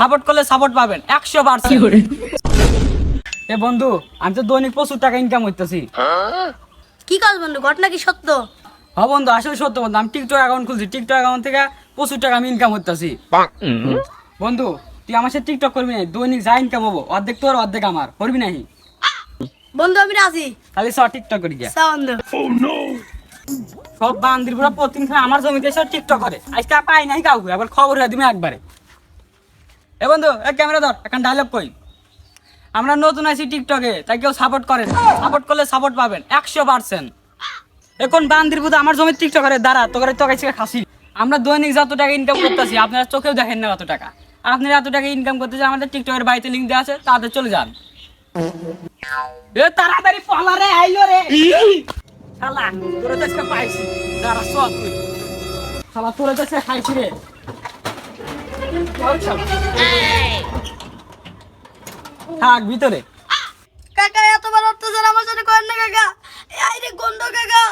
Support. করলে support পাবেন একশো পার্সেন্ট। এ বন্ধু আমি তো দৈনিক প্রচুর টাকা ইনকাম করতেছি। কি কাজ বন্ধু ঘটনা কি সত্য? হ্যাঁ বন্ধু আসলে সত্য বন্ধু আমি টিকটক অ্যাকাউন্ট খুলছি টিকটক অ্যাকাউন্ট থেকে প্রচুর টাকা আমি ইনকাম করতেছি। বন্ধু তুই আমার সাথে টিকটক করবি না দৈনিক যা ইনকাম হব অর্ধেক তোর অর্ধেক আমার করবি নাহি? বন্ধু আমি রাজি। তাহলে স টিকটক করি গিয়া। বন্ধু। সব বান্দির পুরো প্রতিদিন আমার জমিতে এসে টিকটক করে। আজকে পাই নাই কাউকে, আবার খবর দিবি একবারে। এ বন্ধু এক ক্যামেরা ধর, এখন ডায়লগ কই আমরা নতুন আছি টিকটকে, তাই কেউ সাপোর্ট করেন সাপোর্ট করলে সাপোর্ট পাবেন, একশো পার্সেন্ট এখন বান্দির পুতো আমার জমির টিকটক করে, দাঁড়া, তোকে তোকে থেকে খাসি। আমরা দৈনিক যত টাকা ইনকাম করতেছি, আপনারা চোখেও দেখেন না অত টাকা। আপনারা এত টাকা ইনকাম করতেছে আমাদের টিকটকের বাড়িতে লিঙ্ক দেওয়া আছে তাদের চলে যান। এ তাড়াতাড়ি পালা রে আইলো রে। শালা তোরা তো আজকে পাইছি। দাঁড়া সব তুই। শালা তোরা তো খাইছি রে। থাক ভিতরে। কাকা এতবার অত্যাচার আমার সাথে করেন না কাকা। এই রে গন্ধ কাকা।